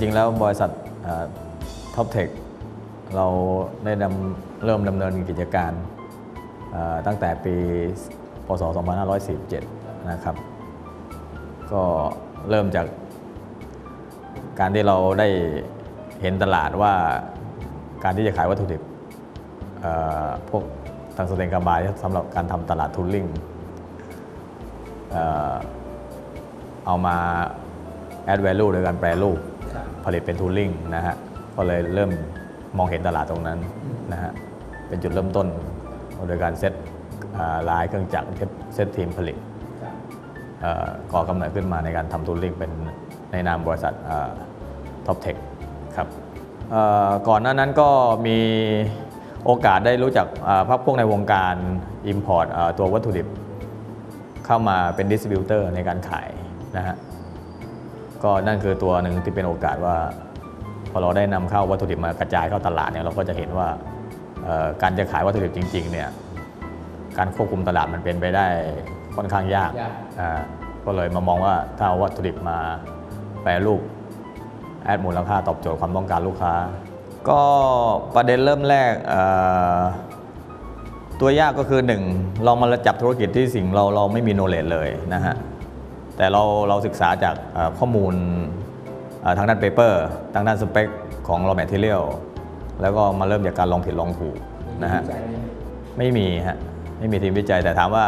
จริง ๆ แล้วบริษัทท็อปเทคเราได้เริ่มดำเนินกิจการตั้งแต่ปี พศ 2547 นะครับ ก็เริ่มจากการที่เราได้เห็นตลาดว่าการที่จะขายวัตถุดิบพวกทางสเตนกาบายสำหรับการทำตลาดทูลลิ่งเอามา add value โดยการแปรรูป ผลิตเป็นทูลลิ่งนะฮะก็เลยเริ่มมองเห็นตลาดตรงนั้นนะฮะเป็นจุดเริ่มต้นโดยการเซตอ่าลายเครื่องจักรเซตทีมผลิตก่อกำเนิดขึ้นมาในการทำทูลลิ่งเป็นในนามบริษัทท็อปเทคครับก่อนหน้านั้นก็มีโอกาสได้รู้จักพักพวกในวงการ Import ตัววัตถุดิบ เข้ามาเป็นดิสติบิวเตอร์ในการขายนะฮะ ก็นั่นคือตัวหนึ่งที่เป็นโอกาสว่า พอเราได้นำเข้าวัตถุดิบมากระจายเข้าตลาดเนี่ยเราก็จะเห็นว่าเอ่อการจะขายวัตถุดิบจริงๆเนี่ยการควบคุมตลาดมันเป็นไปได้ค่อนข้างยากยากอ่าก็เลยมามองว่าถ้าเอาวัตถุดิบมาแปรรูปแอดมูลค่าตอบโจทย์ความต้องการลูกค้า ก็ประเด็นเริ่มแรกเอ่อตัวยากก็คือหนึ่งเรามาจับธุรกิจที่สิ่งเราเราไม่มีโนเลดเลยนะฮะ แต่เราเราศึกษาจากเอ่อข้อมูลเอ่อทางด้านเปเปอร์ทางด้านสเปคของ raw material แล้วก็มาเริ่มจากการลองผิดลองถูกนะฮะมีวิจัยไหมไม่มีฮะไม่มีทีมวิจัยแต่ถามว่า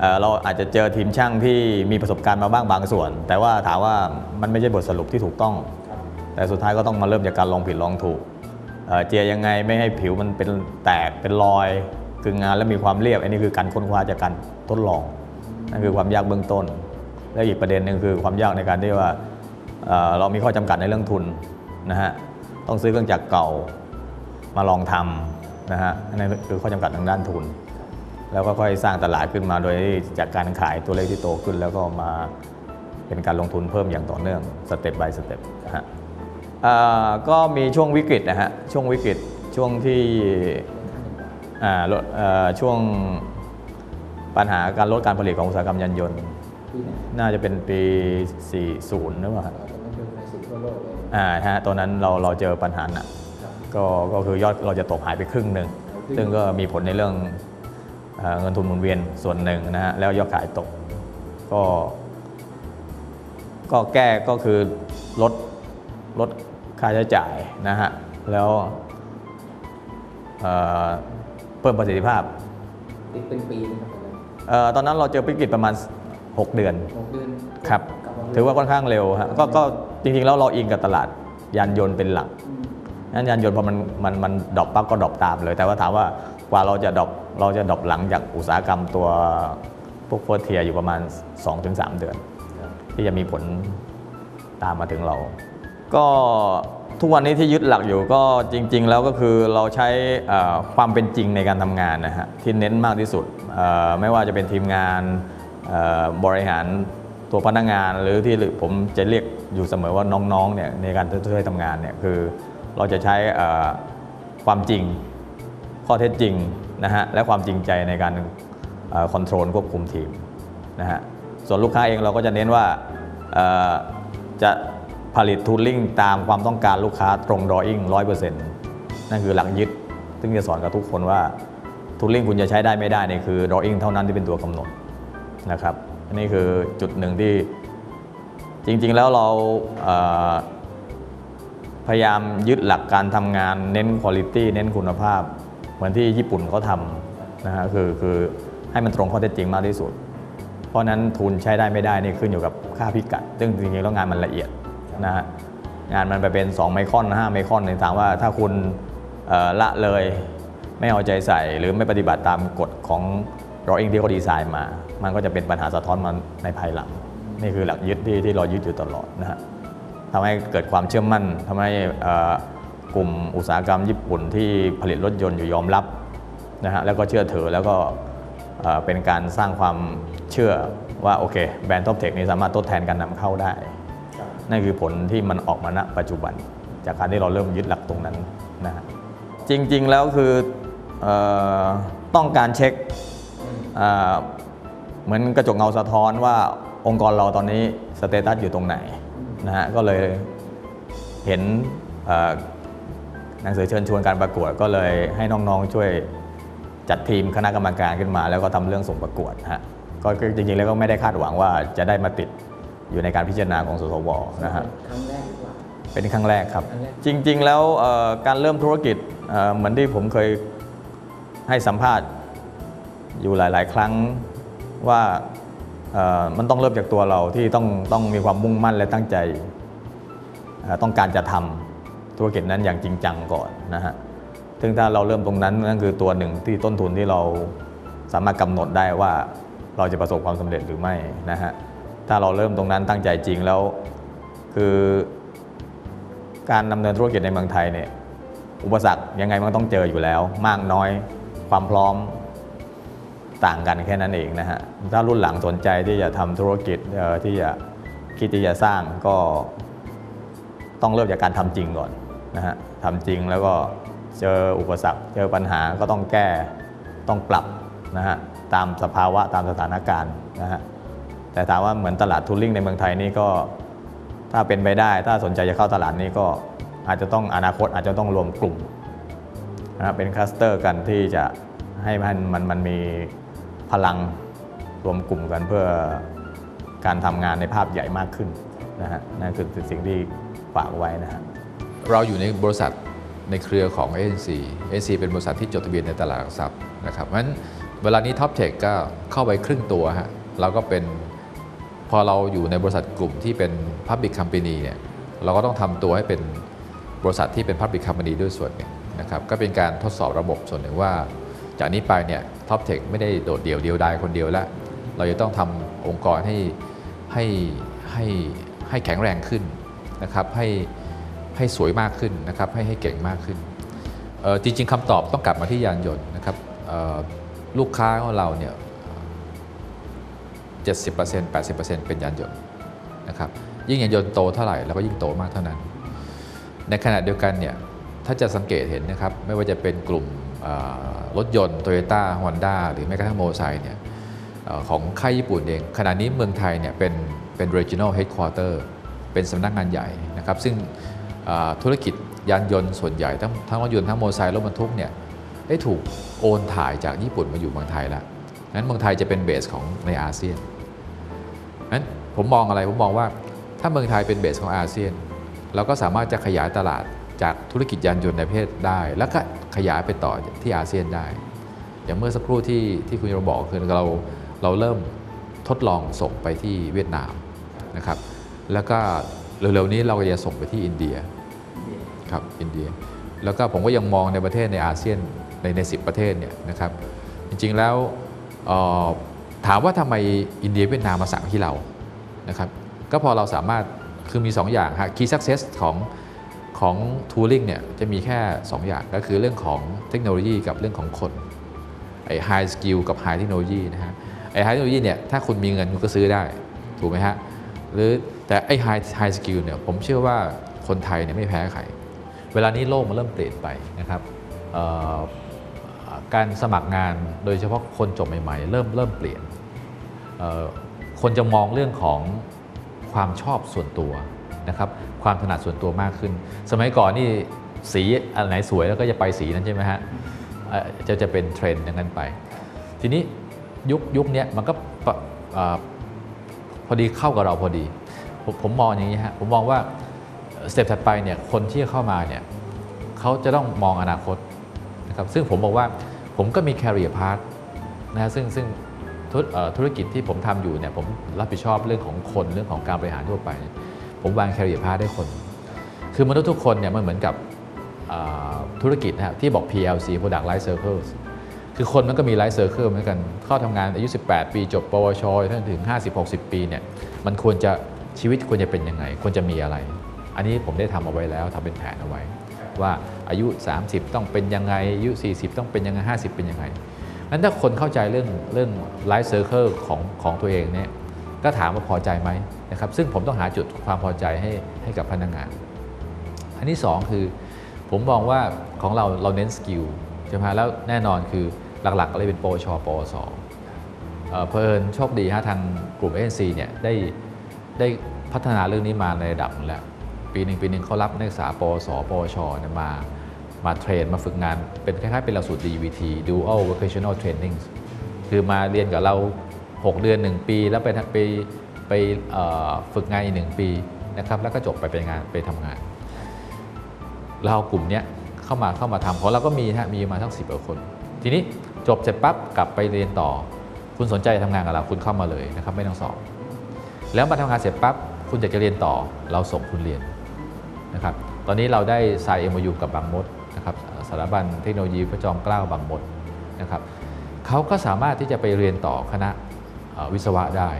เอ่อเราอาจจะเจอทีมช่างที่มีประสบการณ์มาบ้างบางส่วน แต่ว่าถามว่ามันไม่ใช่บทสรุปที่ถูกต้องครับแต่สุดท้ายก็ต้องมาเริ่มจากการลองผิดลองถูกเอ่อเจียยังไงไม่ให้ผิวมันเป็นแตกเป็นรอยกึ่งงานและมีความเรียบ อันนี้คือการค้นคว้าจากการทดลองนั่นคือความยากเบื้องต้น และอีกประเด็นหนึ่งคือความยากในการที่ว่าเเรามีข้อจำกัดในเรื่องทุนนะฮะต้องซื้อเครื่องจักรเก่ามาลองทำนะฮะนนั้นคือข้อจำกัดทางด้านทุน แล้วก็ค่อยสร้างตลาดขึ้นมาโดยจากการขายตัวเลขที่โตขึ้น แล้วก็มาเป็นการลงทุนเพิ่มอย่างต่อเนื่องสเต็ป by สเต็ปนะฮะก็มีช่วงวิกฤตนะฮะช่วงวิกฤตช่วงที่ช่วงปัญหาการลดการผลิตของอุตสาหกรรมยานยนต์ ปีไหนน่าจะเป็นปี 40หรือเปล่าครับเราจะไม่เป็นในสิ่งทั่วโลกเลยอ่าฮะตอนนั้นเราเราเจอปัญหาหนักครับก็ก็คือยอดเราจะตกหายไปครึ่งหนึ่งครึ่งซึ่งก็มีผลในเรื่องเอ่อเงินทุนหมุนเวียนส่วนหนึ่งนะฮะแล้วยอดขายตก ก็ ก็แก้ก็คือลดลดค่าใช้จ่ายนะฮะแล้วเอ่อเพิ่มประสิทธิภาพติดเป็นปีนะครับตอนนั้นเอ่อตอนนั้นเราเจอวิกฤตประมาณ 6 เดือนหกเดือนครับ กลับมถือว่าค่อนข้างเร็วฮะก็ก็จริงๆแล้วเราอิงกับตลาดยานยนต์เป็นหลักอืมนั้นยานยนต์พอมันมันมันดรอปปั๊บก็ดรอปตามเลย แต่ว่าถามว่ากว่าเราจะดรอปเราจะดรอปหลังจากอุตสาหกรรมตัวพวกเฟิร์สเทียอยู่ประมาณ 2-3 เดือน ครับที่จะมีผลตามมาถึงเรา ก็ทุกวันนี้ที่ยึดหลักอยู่ก็จริง ๆ แล้วก็คือเราใช้เอ่อความเป็นจริงในการทำงานนะฮะที่เน้นมากที่สุดเอ่อไม่ว่าจะเป็นทีมงานเอ่อ บริหารตัวพนักงานหรือที่ผมจะเรียกอยู่เสมอว่าน้องๆเนี่ยในการช่วยทำงานเนี่ยคือเราจะใช้ความจริงข้อเท็จจริงนะฮะและความจริงใจในการคอนโทรลควบคุมทีมนะฮะส่วนลูกค้าเองเราก็จะเน้นว่าจะผลิตทูลลิ่งตามความต้องการลูกค้าตรงดอ w ิ n งร้อยเปอร์เซ็นต์นั่นคือหลักยึด ซึ่งจะสอนกับทุกคนว่าทูลลิ่งคุณจะใช้ได้ไม่ได้เนี่ยคือดอ w ิ n งเท่านั้นที่เป็นตัวกำหนด นะครับอันนี้คือจุดหนึ่งที่จริงๆแล้วเราเอ่อพยายามยึดหลักการทำงานเน้นคุณ i t y เน้นคุณภาพ เหมือนที่ญี่ปุ่นเขาทำนะฮะคือคือให้มันตรงข้อเท็จจริงมากที่สุด เพราะนั้นทุนใช้ได้ไม่ได้นี่ขึ้นอยู่กับค่าพิกัด ซึ่งจริงๆแล้วงานมันละเอียดนะฮะงานมันไปเป็น 2 ไมครอน5ไมครอนในถามว่าถ้าคุณละเลยไม่เอาใจใส่หรือไม่ปฏิบัติตามกฎของ drawing ที่เขาดีไซน์มา มันก็จะเป็นปัญหาสะท้อนมาในภายหลัง นี่คือหลักยึดที่ที่เรายึดอยู่ตลอดนะฮะทำให้เกิดความเชื่อมั่นทำให้กลุ่มอุตสาหกรรมญี่ปุ่นที่ผลิตรถยนต์อยู่ยอมรับนะฮะแล้วก็เชื่อถือแล้วก็เป็นการสร้างความเชื่อว่าโอเคแบรนด์ท็อปเทคนี้สามารถทดแทนการนำเข้าได้ นั่นคือผลที่มันออกมาณปัจจุบัน จากการที่เราเริ่มยึดหลักตรงนั้นนะฮะจริงๆแล้วคือออต้องการเช็ค เอ่อเหมือนกระจกเงาสะท้อนว่าองค์กรเราตอนนี้สเตตัสอยู่ตรงไหนนะฮะก็เลยเห็นเอ่อหนังสือเชิญชวนการประกวดก็เลยให้น้องๆช่วยจัดทีมคณะกรรมการขึ้นมา แล้วก็ทำเรื่องส่งประกวดฮะก็ก็จริงๆแล้วก็ไม่ได้คาดหวังว่าจะได้มาติดอยู่ในการพิจารณาของสสวนะฮะครั้งแรกหรือเปล่าเป็นครั้งแรกครับครั้งแรกจริงๆแล้วเอ่อการเริ่มธุรกิจเอ่อเหมือนที่ผมเคยให้สัมภาษณ์ อยู่หลาย ๆ ครั้งว่ามันต้องเริ่มจากตัวเราที่ต้องต้องมีความมุ่งมั่นและตั้งใจต้องการจะทำธุรกิจนั้นอย่างจริงจังก่อนนะฮะซึ่งถ้าเราเริ่มตรงนั้นนั่นคือตัวหนึ่งที่ต้นทุนที่เราสามารถกำหนดได้ว่าเราจะประสบความสำเร็จหรือไม่นะฮะถ้าเราเริ่มตรงนั้นตั้งใจจริงแล้ว คือการดำเนินธุรกิจในเมืองไทยเนี่ยอุปสรรคยังไงมันต้องเจออยู่แล้ว มากน้อยความพร้อม ต่างกันแค่นั้นเองนะฮะถ้ารุ่นหลังสนใจที่จะทำธุรกิจที่จะคิดที่จะสร้างก็ต้องเริ่มจากการทำจริงก่อนนะฮะทำจริงแล้วก็เจออุปสรรค เจอปัญหาก็ต้องแก้ต้องปรับนะฮะตามสภาวะตามสถานการณ์นะฮะแต่ถามว่าเหมือนตลาดทูลลิ่งในเมืองไทยนี่ก็ถ้าเป็นไปได้ ถ้าสนใจจะเข้าตลาดนี้ก็อาจจะต้องอนาคตอาจจะต้องรวมกลุ่มนะครับเป็นคลัสเตอร์กันที่จะให้มันมันมันมี พลังรวมกลุ่มกันเพื่อการทำงานในภาพใหญ่มากขึ้นนะฮะนั่นคือสิ่งที่ฝากไว้นะฮะเราอยู่ในบริษัทในเครือของ ANC ANC เป็นบริษัทที่จดทะเบียนในตลาดหลักทรัพย์นะครับเพราะฉะนั้นเวลานี้ Top Tech ก็เข้าไปครึ่งตัวฮะเราก็เป็นพอเราอยู่ในบริษัทกลุ่มที่เป็น Public Company เนี่ยเราก็ต้องทำตัวให้เป็นบริษัทที่เป็น Public Company ด้วยส่วนหนึ่งนะครับก็เป็นการทดสอบระบบส่วนหนึ่งว่า จากนี้ไปเนี่ย Top Tech ไม่ได้โดดเดี่ยวเดียวดายคนเดียวแล้ว เราจะต้องทำองค์กรให้ให้ให้ให้แข็งแรงขึ้นนะครับให้ให้สวยมากขึ้นนะครับให้ให้เก่งมากขึ้น จริง ๆคำตอบต้องกลับมาที่ยานยนต์นะครับลูกค้าของเราเนี่ย70% 80%เป็นยานยนต์นะครับยิ่งยานยนต์โตเท่าไหร่เราก็ยิ่งโตมากเท่านั้น ในขณะเดียวกันเนี่ยถ้าจะสังเกตเห็นนะครับไม่ว่าจะเป็นกลุ่ม รถยนต์โตโยต้าฮอนด้าหรือแม้กระทั่งโมไซค์เนี่ยของค่ายญี่ปุ่นเอง ขณะนี้เมืองไทยเนี่ยเป็นเป็น regional headquarter เป็นสำนักงานใหญ่นะครับ ซึ่งธุรกิจยานยนต์ส่วนใหญ่ ทั้งทั้งรถยนต์ทั้งโมไซค์รถบรรทุกเนี่ยได้ถูกโอนถ่ายจากญี่ปุ่นมาอยู่เมืองไทยแล้วนั้นเมืองไทยจะเป็นเบสของในอาเซียนนั้นผมมองอะไรผมมองว่าถ้าเมืองไทยเป็นเบสของอาเซียน เราก็สามารถจะขยายตลาดจากธุรกิจยานยนต์ในประเทศได้ แล้วก็ ขยายไปต่อที่อาเซียนได้ อย่างเมื่อสักครู่ที่ที่คุณโยมบอกคือเราเราเริ่มทดลองส่งไปที่เวียดนามนะครับ แล้วก็เร็วๆนี้เราก็จะส่งไปที่อินเดียครับอินเดีย แล้วก็ผมก็ยังมองในประเทศในอาเซียนในในสิประเทศเนี่ยนะครับจริงๆแล้วถามว่าทำไมอินเดียเวียดนามมาสั่งที่เรานะครับก็พอเราสามารถคือมี 2อย่างฮะ key success ของ ของ tooling เนี่ยจะมีแค่ 2 อย่างก็คือเรื่องของเทคโนโลยีกับเรื่องของคนไอ้ high skill กับ high technology นะฮะไอ้ high technology เนี่ยถ้าคุณมีเงินคุณก็ซื้อได้ถูกไหมฮะหรือแต่ไอ้ high high skill เนี่ยผมเชื่อว่าคนไทยเนี่ยไม่แพ้ใคร เวลานี้โลกมันเริ่มเปลี่ยนไปนะครับการสมัครงานโดยเฉพาะคนจบใหม่ๆ เริ่มเริ่มเปลี่ยน คนจะมองเรื่องของความชอบส่วนตัวนะครับ ความถนัดส่วนตัวมากขึ้น สมัยก่อนนี่สีอันไหนสวยแล้วก็จะไปสีนั้นใช่ไหมฮะจะจะเป็นเทรนด์อย่างนั้นไป ทีนี้ยุคยุคนี้มันก็พอดีเข้ากับเราพอดี ผมมองอย่างนี้ฮะผมมองว่าสเต็ปถัดไปเนี่ยคนที่เข้ามาเนี่ยเขาจะต้องมองอนาคตนะครับซึ่งผมบอกว่าผมก็มี career path นะฮะซึ่งซึ่งธุรกิจที่ผมทำอยู่เนี่ยผมรับผิดชอบเรื่องของคนเรื่องของการบริหารทั่วไปเนี่ย ผมวาง career path ได้คน คือมนุษย์ทุกคนเนี่ยมันเหมือนกับธุรกิจนะครับที่บอก PLC Product Life Cycles คือคนมันก็มีไลฟ์เซอร์เคิลเหมือนกัน เข้าทำงานอายุ 18 ปี จบ ปวชจนถึง 50-60 ปีเนี่ย มันควรจะชีวิตควรจะเป็นยังไง ควรจะมีอะไร อันนี้ผมได้ทำเอาไว้แล้วทำเป็นแผนเอาไว้ ว่าอายุ 30 ต้องเป็นยังไง อายุ 40 ต้องเป็นยังไง 50 เป็นยังไงนั้นถ้าคนเข้าใจเรื่องเรื่องไลฟ์เซอร์เคิลของของตัวเองเนี่ย ก็ถามว่าพอใจไหม นะครับซึ่งผมต้องหาจุดความพอใจให้ให้กับพนักงาน อันที่ 2 คือ ผมมองว่าของเราเราเน้นสกิลใช่ไหมแล้วแน่นอนคือหลักๆก็เลยเป็นปชปสเออเพลินโชคดีฮะทางกลุ่มเอ็นซีเนี่ยได้ได้พัฒนาเรื่องนี้มาในระดับหนึงแล้วปีหนึ่งปีหนึ่งเขารับนักศึกษาปสปชเนี่ยมามาเทรนมาฝึกงานเป็นคล้ายๆเป็นหลักสูตร DVT Dual Vocational Training คือมาเรียนกับเรา 6 เดือน 1 ปี แล้วไปไป ไปฝึกงานอีก1ปีนะครับแล้วก็จบไปไปงานไปทำงาน เรากลุ่มนี้เข้ามาเข้ามาทำของเราก็มีฮะมีมาทั้งสิบกว่าคน ทีนี้จบเสร็จปั๊บกลับไปเรียนต่อ คุณสนใจทำงานกับเราคุณเข้ามาเลยนะครับไม่ต้องสอบ แล้วมาทำงานเสร็จปั๊บคุณอยากจะเรียนต่อเราส่งคุณเรียนนะครับตอนนี้เราได้ไซน์เอ็มยูกับบางมดนะครับสถาบันเทคโนโลยีพระจอมเกล้าบางมดนะครับเขาก็สามารถที่จะไปเรียนต่อคณะวิศวะได้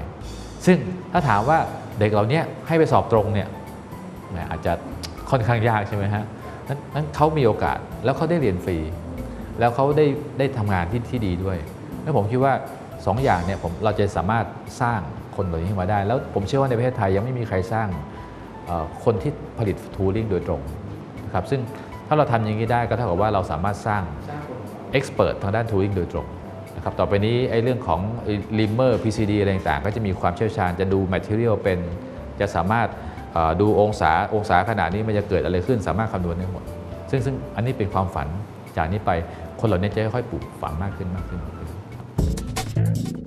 ซึ่งถ้าถามว่าเด็กเราเนี้ยให้ไปสอบตรงเนี่ยแหมอาจจะค่อนข้างยากใช่ไหมฮะนั้นนั้นเขามีโอกาสแล้วเขาได้เรียนฟรี แล้วเขาได้ได้ทำงานที่ที่ดีด้วยแล้วผมคิดว่าสองอย่างเนี่ยผมเราจะสามารถสร้างคนเหล่านี้ขึ้นมาได้ แล้วผมเชื่อว่าในประเทศไทยยังไม่มีใครสร้างเอ่อคนที่ผลิตทูริงโดยตรงนะครับซึ่งถ้าเราทำอย่างนี้ได้ก็เท่ากับว่าเราสามารถสร้างสร้างคนเอ็กซ์เพรสทางด้านทูริงโดยตรง นะครับต่อไปนี้ไอ้เรื่องของลิมเมอร์ PCD อะไรต่างๆ ก็จะมีความเชี่ยวชาญจะดู Material เป็น จะสามารถดูองศาองศาขนาดนี้มันจะเกิดอะไรขึ้น สามารถคำนวณได้หมด ซึ่งซึ่งอันนี้เป็นความฝันจากนี้ไปคนเหล่านี้จะค่อยๆปลูกฝังมากขึ้นมากขึ้นมากขึ้น